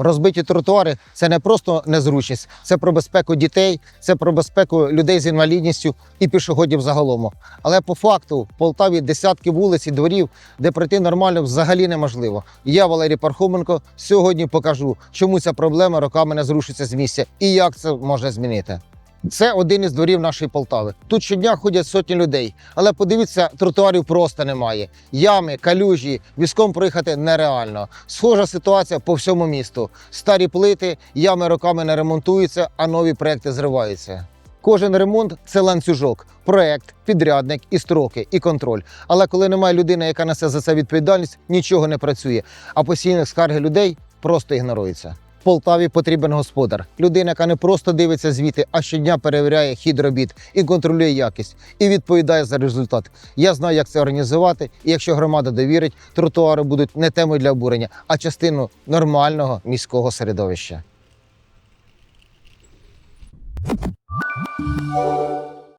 Розбиті тротуари це не просто незручність, це про безпеку дітей, це про безпеку людей з інвалідністю і пішоходів загалом. Але по факту в Полтаві десятки вулиць і дворів, де пройти нормально взагалі неможливо. Я, Валерій Пархоменко, сьогодні покажу, чому ця проблема роками не зрушиться з місця і як це можна змінити. Це один із дворів нашої Полтави. Тут щодня ходять сотні людей, але подивіться, тротуарів просто немає. Ями, калюжі, візком проїхати нереально. Схожа ситуація по всьому місту. Старі плити, ями роками не ремонтуються, а нові проекти зриваються. Кожен ремонт це ланцюжок, проект, підрядник і строки, і контроль. Але коли немає людини, яка несе за це відповідальність, нічого не працює. А постійні скарги людей просто ігноруються. Полтаві потрібен господар, людина, яка не просто дивиться звіти, а щодня перевіряє хід робіт і контролює якість, і відповідає за результат. Я знаю, як це організувати, і якщо громада довірить, тротуари будуть не темою для обурення, а частиною нормального міського середовища.